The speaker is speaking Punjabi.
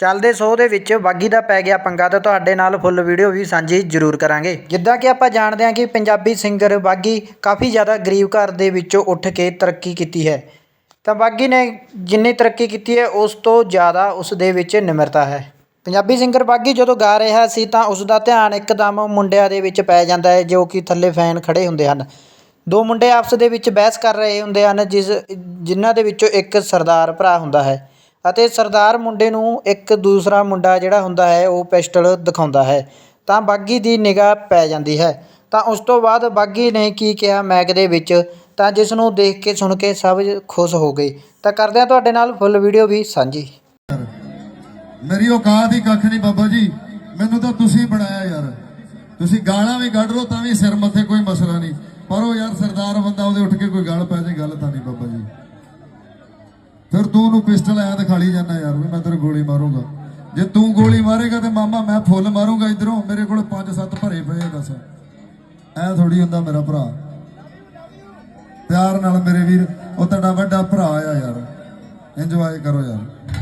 ਚੱਲਦੇ ਸੋ ਦੇ ਵਿੱਚ ਬਾਗੀ ਦਾ ਪੈ ਗਿਆ ਪੰਗਾ ਤਾਂ ਤੁਹਾਡੇ ਨਾਲ ਫੁੱਲ ਵੀਡੀਓ ਵੀ ਸਾਂਝੀ ਜ਼ਰੂਰ ਕਰਾਂਗੇ। ਜਿੱਦਾਂ ਕਿ ਆਪਾਂ ਜਾਣਦੇ ਹਾਂ ਕਿ ਪੰਜਾਬੀ ਸਿੰਗਰ ਬਾਗੀ ਕਾਫੀ ਜ਼ਿਆਦਾ ਗਰੀਬ ਘਰ ਦੇ ਵਿੱਚੋਂ ਉੱਠ ਕੇ ਤਰੱਕੀ ਕੀਤੀ ਹੈ। ਤਾਂ ਬਾਗੀ ਨੇ ਜਿੰਨੀ ਤਰੱਕੀ ਕੀਤੀ ਹੈ, ਉਸ ਤੋਂ ਜ਼ਿਆਦਾ ਉਸ ਦੇ ਵਿੱਚ ਨਿਮਰਤਾ ਹੈ। ਪੰਜਾਬੀ ਸਿੰਗਰ ਬਾਗੀ ਜਦੋਂ ਗਾ ਰਿਹਾ ਸੀ ਤਾਂ ਉਸ ਦਾ ਧਿਆਨ ਇੱਕਦਮ ਮੁੰਡਿਆਂ ਦੇ ਵਿੱਚ ਪੈ ਜਾਂਦਾ ਹੈ, ਜੋ ਕਿ ਥੱਲੇ ਫੈਨ ਖੜੇ ਹੁੰਦੇ ਹਨ। ਦੋ ਮੁੰਡੇ ਆਪਸ ਦੇ ਵਿੱਚ ਬਹਿਸ ਕਰ ਰਹੇ ਹੁੰਦੇ ਹਨ, ਜਿਸ, ਜਿਨ੍ਹਾਂ ਦੇ ਵਿੱਚੋਂ ਇੱਕ ਸਰਦਾਰ ਭਰਾ ਹੁੰਦਾ ਹੈ। ਅਤੇ ਸਰਦਾਰ ਮੁੰਡੇ ਨੂੰ ਇੱਕ ਦੂਸਰਾ ਮੁੰਡਾ ਜਿਹੜਾ ਹੁੰਦਾ ਹੈ, ਉਹ ਪਿਸਟਲ ਦਿਖਾਉਂਦਾ ਹੈ। ਤਾਂ ਬਾਗੀ ਦੀ ਨਿਗਾਹ ਪੈ ਜਾਂਦੀ ਹੈ। ਤਾਂ ਉਸ ਤੋਂ ਬਾਅਦ ਬਾਗੀ ਨੇ ਕੀ ਕਿਹਾ ਮੈਕ ਦੇ ਵਿੱਚ? ਤਾਂ ਜਿਸ ਨੂੰ ਦੇਖ ਕੇ ਸੁਣ ਕੇ ਸਭ ਖੁਸ਼ ਹੋ ਗਏ। ਤਾਂ ਕਰਦੇ ਹਾਂ ਤੁਹਾਡੇ ਨਾਲ ਫੁੱਲ ਵੀਡੀਓ ਵੀ ਸਾਂਝੀ। ਮੇਰੀ ਔਕਾਤ ਹੀ ਕੱਖ ਨਹੀਂ ਬਾਬਾ ਜੀ। ਮੈਨੂੰ ਤਾਂ ਤੁਸੀਂ ਬਣਾਇਆ ਯਾਰ। ਤੁਸੀਂ ਗਾਲਾਂ ਵੀ ਕੱਢ ਲਓ ਤਾਂ ਵੀ ਸਿਰ ਮੱਥੇ ਕੋਈ ਮਸਲਾ ਨਹੀਂ। ਪਰ ਉਹ ਯਾਰ ਸਰਦਾਰ ਬੰਦਾ, ਉਹਦੇ ਉੱਠ ਕੇ ਕੋਈ ਗੱਲ ਪੈ ਜੇ, ਗੱਲ ਤਾਂ ਫਿਰ ਤੂੰ ਉਹਨੂੰ ਪਿਸਟਲ ਆਇਆ ਤੇ ਖਾਲੀ ਜਾਂਦਾ ਯਾਰ ਵੀ ਮੈਂ ਤੇਰੇ ਗੋਲੀ ਮਾਰੂੰਗਾ। ਜੇ ਤੂੰ ਗੋਲੀ ਮਾਰੇਗਾ ਤੇ ਮਾਮਾ ਮੈਂ ਫੁੱਲ ਮਾਰੂੰਗਾ ਇਧਰੋਂ, ਮੇਰੇ ਕੋਲ 5-7 ਭਰੇ ਪਏ ਆ ਦੱਸ। ਐ ਥੋੜੀ ਹੁੰਦਾ ਮੇਰਾ ਭਰਾ। ਪਿਆਰ ਨਾਲ ਮੇਰੇ ਵੀਰ, ਉਹ ਤੁਹਾਡਾ ਵੱਡਾ ਭਰਾ ਆ ਯਾਰ। ਇੰਜੋਏ ਕਰੋ ਯਾਰ।